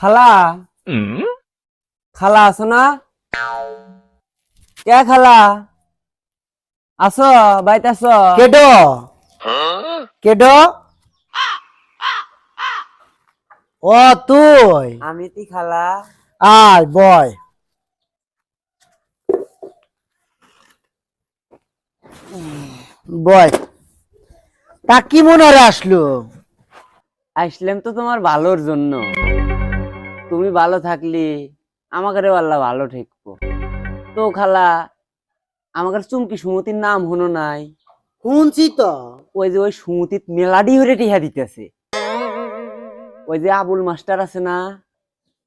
খালা? খালা আছো না? কে খালা? আছো বাইতে আছো? কেডো? কেডো? ও তুই? আমি তি খালা? আয় বয়। বয়। তা কি মনে আসলো? আসলাম তো তোমার ভালোর জন্য। তুমি ভালো থাকলে আমাকে আল্লাহ ভালো ঠেকবো। তো খালা আমাকে চুমকি সুমতির নাম হনো নাই। শুনছি তো। ওই যে ওই সুমতির মেলাডি হরে টিহা দিতেছে। ওই যে আবুল মাস্টার আছে না?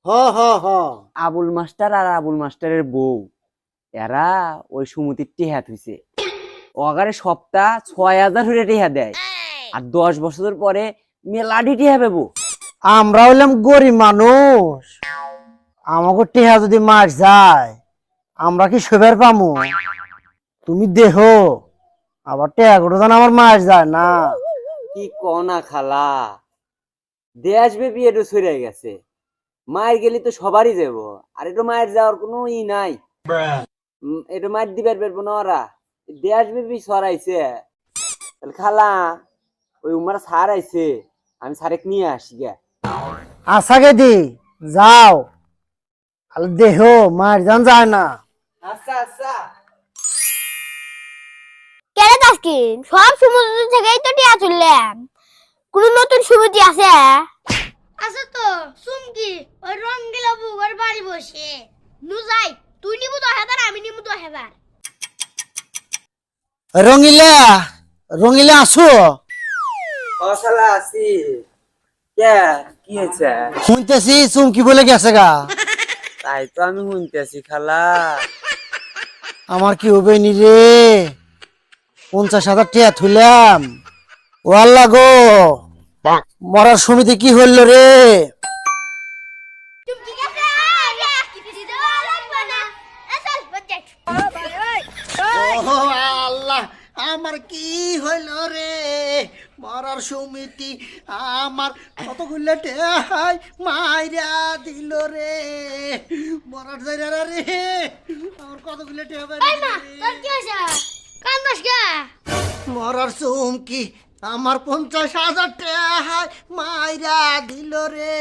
হ হ হ। আবুল মাস্টার আর আবুল মাস্টারের বউ। এরা ওই সুমতির টিহা থুইছে। অগারে সপ্তাহ ছয় হাজার হরে টিহা দেয়। আর দশ বছর পরে মেলাডি টিহা পাবো আমরা হইলাম গরিব মানুষ। আমাকে টেহা যদি মার যায়, আমরা কি শোবার পামু? তুমি দেহ আবার টেহা যেন আমার মার যায় না। কি কনা খালা। দেশ গেছে। মায়ের গেলি তো সবারই যাব আর একটু মায়ের যাওয়ার কোনো ই নাই। একটু মায়ের দিবার পারব না ওরা। দেশ বেবি সরাইছে খালা, ওই উমার সার আইছে। আমি সারেক নিয়ে আসি গে আশাকে দি যাও। আর দেহ মার যান যায় না। আচ্ছা আচ্ছা। তাস্কিন? সব সমুদ্র থেকেই তো টিয়া তুললাম কোন নতুন সুবিধি আছে? আছে তো সুমকি ওই রঙ্গিলা বুগর বাড়ি বসে। নু যাই তুই নিবু দশ হাজার আমি নিবু দশ হাজার রঙিলা রঙিলা আসো। আসি। কে হয়েছে? শুনতেছি চুমকি বলে গেছে গা। তাই তো আমি শুনতেছি খালা। আমার কি হবে নি রে? পঞ্চাশ হাজার টিয়া থুলাম ও আল্লাহ গো। মরার সমিতি কি হইল রে? আমার কি হইল রে? মরার সমিতি আমার কতগুলো টেহাই মাইরা দিল রে। মরার জায়গা রে আমার কতগুলো টেহা এই মা তোর কি হয়েছে? কান্দাস মরার চুমকি আমার পঞ্চাশ হাজার টেহাই মাইরা দিল রে।